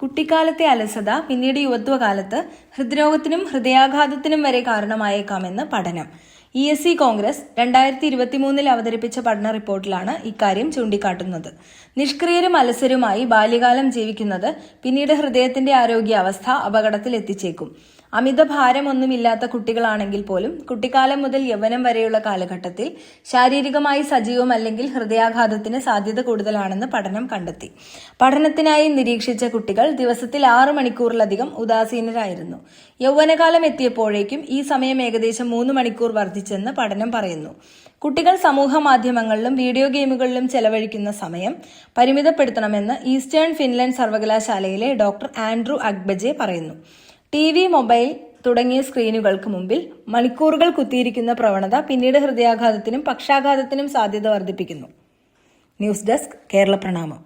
കുട്ടിക്കാലത്തെ അലസത പിന്നീട് യുവത്വകാലത്ത് ഹൃദ്രോഗത്തിനും ഹൃദയാഘാതത്തിനും വരെ കാരണമായേക്കാമെന്ന് പഠനം. ഇ എസ് സി കോൺഗ്രസ് രണ്ടായിരത്തി ഇരുപത്തിമൂന്നിൽ അവതരിപ്പിച്ച പഠന റിപ്പോർട്ടിലാണ് ഇക്കാര്യം ചൂണ്ടിക്കാട്ടുന്നത്. നിഷ്ക്രിയരും അലസരുമായി ബാല്യകാലം ജീവിക്കുന്നത് പിന്നീട് ഹൃദയത്തിന്റെ ആരോഗ്യാവസ്ഥ അപകടത്തിൽ എത്തിച്ചേക്കും അമിത ഭാരമൊന്നുമില്ലാത്ത കുട്ടികളാണെങ്കിൽ പോലും കുട്ടിക്കാലം മുതൽ യൗവനം വരെയുള്ള കാലഘട്ടത്തിൽ ശാരീരികമായി സജീവമല്ലെങ്കിൽ ഹൃദയാഘാതത്തിന് സാധ്യത കൂടുതലാണെന്ന് പഠനം കണ്ടെത്തി. പഠനത്തിനായി നിരീക്ഷിച്ച കുട്ടികൾ ദിവസത്തിൽ ആറു മണിക്കൂറിലധികം ഉദാസീനരായിരുന്നു. യൗവനകാലം എത്തിയപ്പോഴേക്കും ഈ സമയം ഏകദേശം മൂന്ന് മണിക്കൂർ വർദ്ധിച്ചെന്ന് പഠനം പറയുന്നു. കുട്ടികൾ സമൂഹ മാധ്യമങ്ങളിലും വീഡിയോ ഗെയിമുകളിലും ചെലവഴിക്കുന്ന സമയം പരിമിതപ്പെടുത്തണമെന്ന് ഈസ്റ്റേൺ ഫിൻലൻഡ് സർവകലാശാലയിലെ ഡോക്ടർ ആൻഡ്രൂ അക്ബജെ പറയുന്നു. ടി വി മൊബൈൽ തുടങ്ങിയ സ്ക്രീനുകൾക്ക് മുമ്പിൽ മണിക്കൂറുകൾ കുത്തിയിരിക്കുന്ന പ്രവണത പിന്നീട് ഹൃദയാഘാതത്തിനും പക്ഷാഘാതത്തിനും സാധ്യത വർദ്ധിപ്പിക്കുന്നു. ന്യൂസ് ഡെസ്ക് കേരള പ്രണാമം.